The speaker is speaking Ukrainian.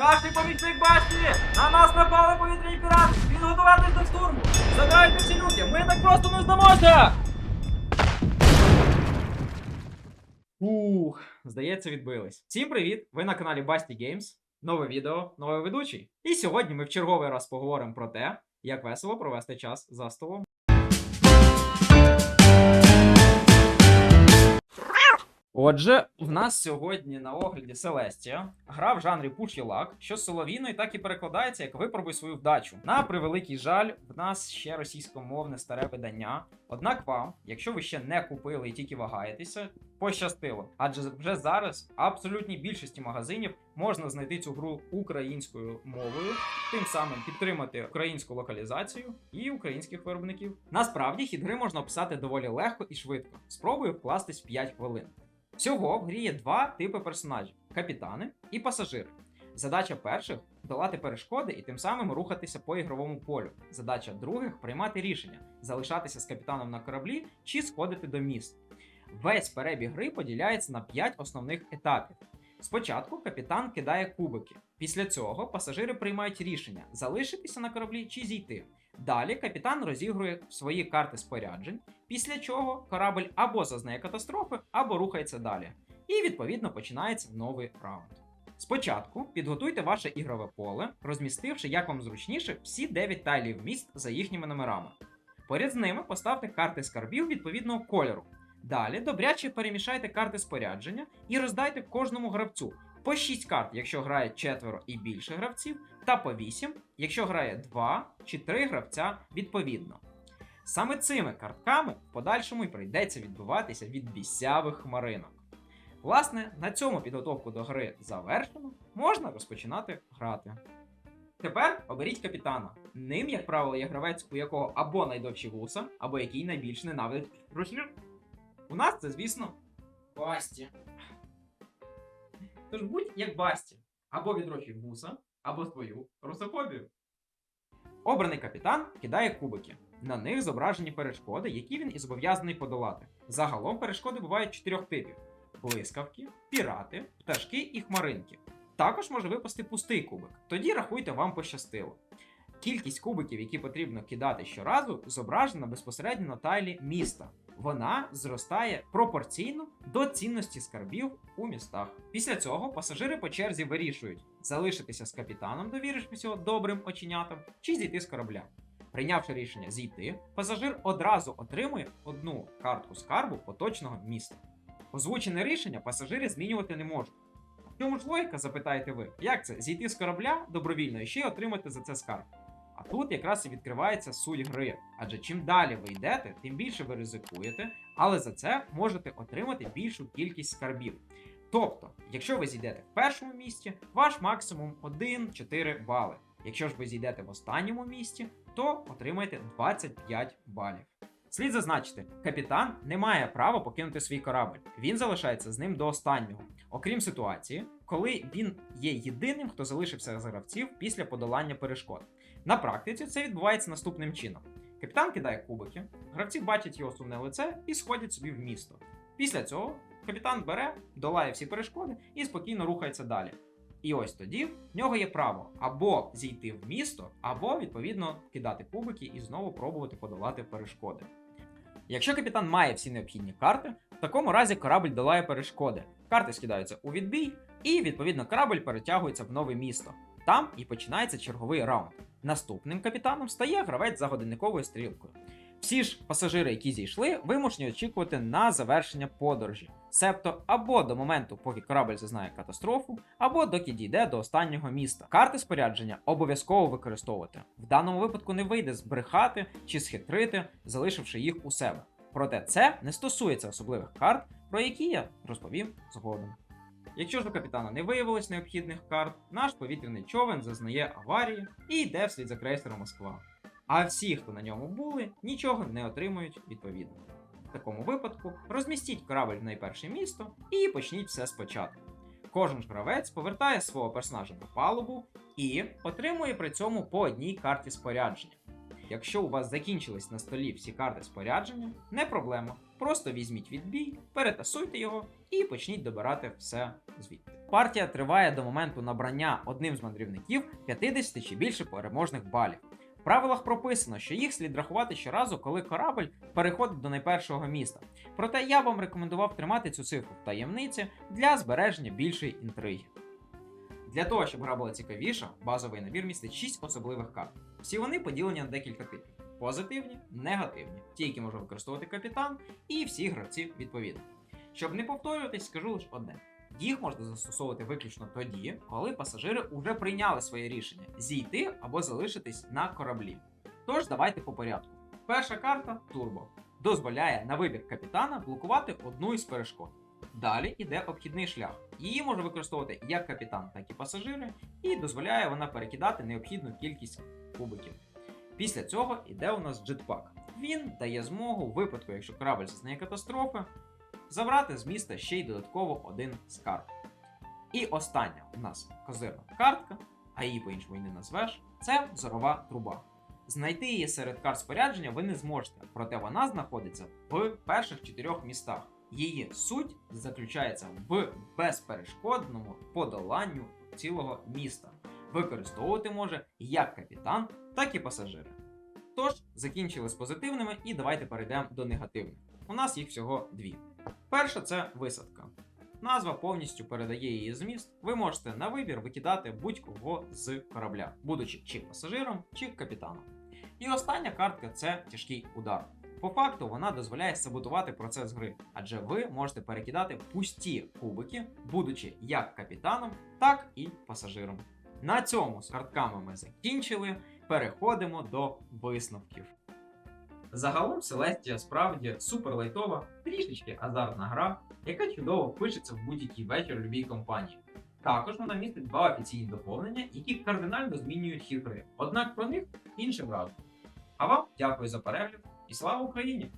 Старший помічник башні! На нас напали повітряні пірати! Підготуватись до штурму! Забирайте всі люки! Ми так просто не здамося! Ух, здається, відбились. Всім привіт! Ви на каналі Басті Games. Нове відео, новий ведучий. І сьогодні ми в черговий раз поговоримо про те, як весело провести час за столом. Отже, в нас сьогодні на огляді Селестія. Гра в жанрі Your Luck, що з соловіною так і перекладається, як випробуй свою вдачу. На превеликий жаль, в нас ще російськомовне старе видання. Однак вам, якщо ви ще не купили і тільки вагаєтеся, пощастило. Адже вже зараз абсолютній більшості магазинів можна знайти цю гру українською мовою, тим самим підтримати українську локалізацію і українських виробників. Насправді хід гри можна описати доволі легко і швидко. Спробую вкластись в 5 хвилин. Всього в грі є два типи персонажів: капітани і пасажири. Задача перших долати перешкоди і тим самим рухатися по ігровому полю. Задача других приймати рішення, залишатися з капітаном на кораблі чи сходити до міст. Весь перебіг гри поділяється на 5 основних етапів. Спочатку капітан кидає кубики. Після цього пасажири приймають рішення залишитися на кораблі чи зійти. Далі капітан розігрує свої карти споряджень, після чого корабль або зазнає катастрофи, або рухається далі. І відповідно починається новий раунд. Спочатку підготуйте ваше ігрове поле, розмістивши як вам зручніше всі 9 тайлів міст за їхніми номерами. Поряд з ними поставте карти скарбів відповідного кольору. Далі добряче перемішайте карти спорядження і роздайте кожному гравцю по 6 карт, якщо грає четверо і більше гравців, та по 8, якщо грає 2 чи 3 гравця відповідно. Саме цими картками в подальшому й прийдеться відбиватися від бісявих хмаринок. Власне, на цьому підготовку до гри завершено, можна розпочинати грати. Тепер оберіть капітана. Ним, як правило, є гравець, у якого або найдовші вуса, або який найбільш ненавидить русні. У нас це, звісно, Басті. Тож будь як Басті, або відрощуй вуса, або свою русофобію. Обраний капітан кидає кубики. На них зображені перешкоди, які він і зобов'язаний подолати. Загалом перешкоди бувають чотирьох типів: блискавки, пірати, пташки і хмаринки. Також може випасти пустий кубик. Тоді рахуйте, вам пощастило. Кількість кубиків, які потрібно кидати щоразу, зображена безпосередньо на тайлі міста. Вона зростає пропорційно до цінності скарбів у містах. Після цього пасажири по черзі вирішують залишитися з капітаном, довірившися добрим оченятам, чи зійти з корабля. Прийнявши рішення зійти, пасажир одразу отримує одну картку скарбу поточного міста. Озвучене рішення пасажири змінювати не можуть. В чому ж логіка, запитаєте ви? Як це? Зійти з корабля добровільно і ще й отримати за це скарб? А тут якраз і відкривається суть гри. Адже чим далі ви йдете, тим більше ви ризикуєте, але за це можете отримати більшу кількість скарбів. Тобто, якщо ви зійдете в першому місці, ваш максимум 1-4 бали. Якщо ж ви зійдете в останньому місці, то отримаєте 25 балів. Слід зазначити, капітан не має права покинути свій корабль. Він залишається з ним до останнього, окрім ситуації, коли він є єдиним, хто залишився з гравців після подолання перешкод. На практиці це відбувається наступним чином: капітан кидає кубики, гравці бачать його сумне лице і сходять собі в місто. Після цього капітан бере, долає всі перешкоди і спокійно рухається далі. І ось тоді в нього є право або зійти в місто, або відповідно кидати кубики і знову пробувати подолати перешкоди. Якщо капітан має всі необхідні карти, в такому разі корабль долає перешкоди. Карти скидаються у відбій, і відповідно корабль перетягується в нове місто. Там і починається черговий раунд. Наступним капітаном стає гравець за годинниковою стрілкою. Всі ж пасажири, які зійшли, вимушені очікувати на завершення подорожі, себто або до моменту, поки корабль зазнає катастрофу, або доки дійде до останнього міста. Карти спорядження обов'язково використовувати. В даному випадку не вийде збрехати чи схитрити, залишивши їх у себе. Проте це не стосується особливих карт, про які я розповім згодом. Якщо ж у капітана не виявилось необхідних карт, наш повітряний човен зазнає аварії і йде вслід за крейсером Москва. А всі, хто на ньому були, нічого не отримують відповідно. В такому випадку розмістіть корабль в найперше місто і почніть все спочатку. Кожен гравець повертає свого персонажа на палубу і отримує при цьому по одній карті спорядження. Якщо у вас закінчились на столі всі карти спорядження, не проблема. Просто візьміть відбій, перетасуйте його і почніть добирати все звідти. Партія триває до моменту набрання одним з мандрівників 50 чи більше переможних балів. В правилах прописано, що їх слід рахувати щоразу, коли корабль переходить до найпершого міста. Проте я вам рекомендував тримати цю цифру в таємниці для збереження більшої інтриги. Для того, щоб гра була цікавіша, базовий набір містить 6 особливих карт. Всі вони поділені на декілька типів: позитивні, негативні, ті, які може використовувати капітан, і всі гравці відповідно. Щоб не повторюватись, скажу лише одне: їх можна застосовувати виключно тоді, коли пасажири вже прийняли своє рішення зійти або залишитись на кораблі. Тож давайте по порядку. Перша карта турбо дозволяє на вибір капітана блокувати одну із перешкод. Далі йде обхідний шлях. Її може використовувати як капітан, так і пасажири, і дозволяє вона перекидати необхідну кількість кубиків. Після цього йде у нас джетпак. Він дає змогу, в випадку, якщо корабль зазнає катастрофи, забрати з міста ще й додатково один скарб. І остання у нас козирна картка, а її по-іншому і не назвеш, це зорова труба. Знайти її серед карт спорядження ви не зможете, проте вона знаходиться в перших чотирьох містах. Її суть заключається в безперешкодному подоланню цілого міста. Використовувати може як капітан, так і пасажири. Тож, закінчили з позитивними, і давайте перейдемо до негативних. У нас їх всього дві. Перша це висадка. Назва повністю передає її зміст. Ви можете на вибір викидати будь-кого з корабля, будучи чи пасажиром, чи капітаном. І остання картка це тяжкий удар. По факту вона дозволяє саботувати процес гри, адже ви можете перекидати пусті кубики, будучи як капітаном, так і пасажиром. На цьому з картками ми закінчили. Переходимо до висновків. Загалом Селестія справді суперлайтова, трішечки азартна гра, яка чудово впишеться в будь-який вечір любій компанії. Також вона містить два офіційні доповнення, які кардинально змінюють хід гри. Однак про них іншим разом. А вам дякую за перегляд і слава Україні!